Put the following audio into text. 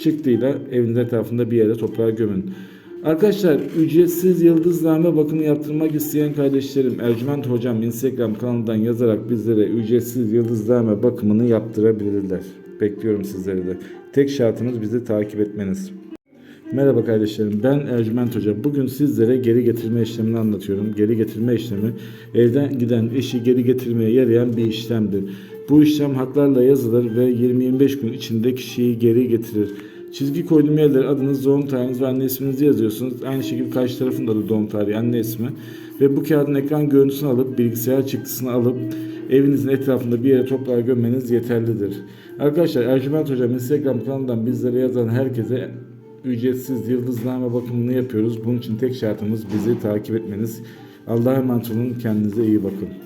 çıktıyla evinizin etrafında bir yere toprağa gömün. Arkadaşlar ücretsiz yıldızname bakımı yaptırmak isteyen kardeşlerim Ercüment Hocam Instagram kanalından yazarak bizlere ücretsiz yıldızname bakımını yaptırabilirler. Bekliyorum sizleri de. Tek şartımız bizi takip etmeniz. Merhaba kardeşlerim ben Ercüment Hoca. Bugün sizlere geri getirme işlemini anlatıyorum. Geri getirme işlemi evden giden eşi geri getirmeye yarayan bir işlemdir. Bu işlem haklarla yazılır ve 20-25 gün içinde kişiyi geri getirir. Çizgi koyduğum yerlere adınız, doğum tarihiniz ve anne isminizi yazıyorsunuz. Aynı şekilde karşı tarafın da doğum tarihi, anne ismi. Ve bu kağıdın ekran görüntüsünü alıp bilgisayar çıktısını alıp evinizin etrafında bir yere toprağa gömmeniz yeterlidir. Arkadaşlar Ercüment Hocam Instagram kanalından bizlere yazan herkese ücretsiz yıldızname bakımını yapıyoruz. Bunun için tek şartımız bizi takip etmeniz. Allah'a emanet olun. Kendinize iyi bakın.